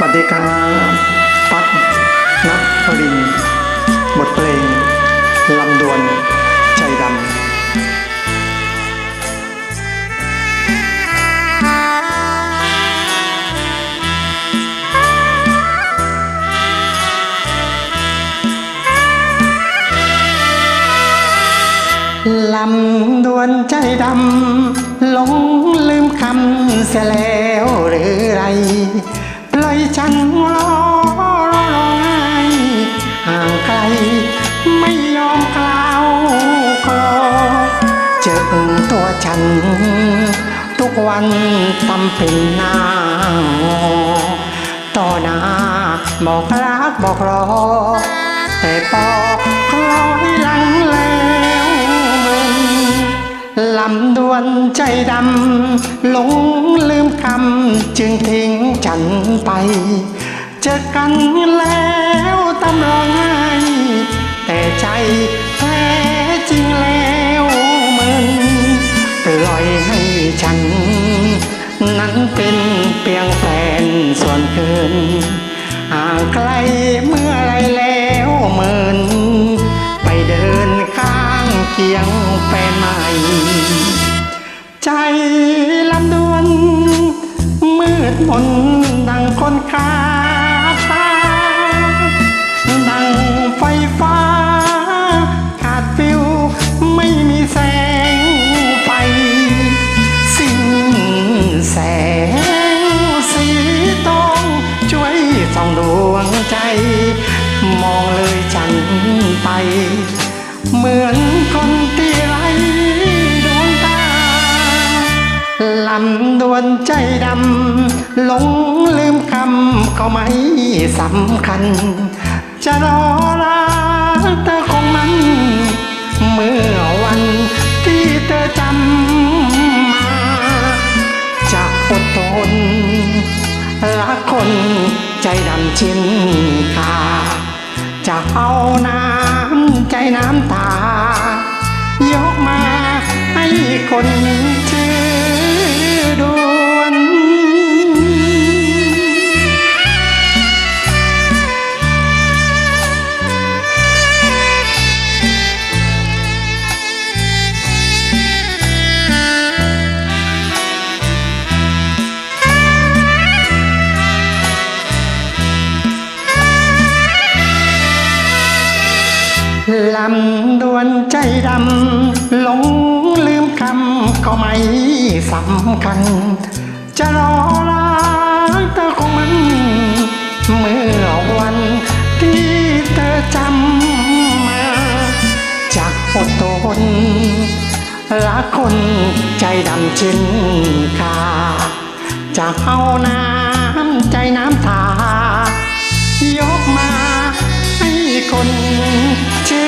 สวัสดีครับปั๊บนัทพรินบทเพลง ลำดวน ใจดำลำดวนใจดำหลงลืมคำเสียแล้ว ฉัน ทุกวันทำเป็นนางต่อหน้าบอกรักบอกรอ แต่พอคล้อยหลังแล้วมึนลำดวนใจดำหลงลืมคำจึงทิ้งฉันไป เจอกันแล้วตำร้องไห้แต่ใจแท้ เป็นเพียงแฟนส่วนเกินห่างไกลเมื่อไรแล้วเมินไปเดินข้างเคียงแฟนใหม่ ใจลำดวนมืดมนดังคนขา สองดวงใจ มองเลยฉันไป เหมือนคนที่ไรดวงตาลำดวนใจดำหลงลืมคำก็ไม่สำคัญ จะรอรา รักคนใจดำชินตาจะเอาน้ำใจน้ำตา ยกมาให้คนชื่อำดวนใจดำหลงลืมคำก็ไม่สำคัญ จะรอรักเธอของมัน เมื่อวันที่เธอจำมาจากอดทนรักคนใจดำเช่นกาจะเอาน้ำใจน้ำตายกมาให้คนเชื่อ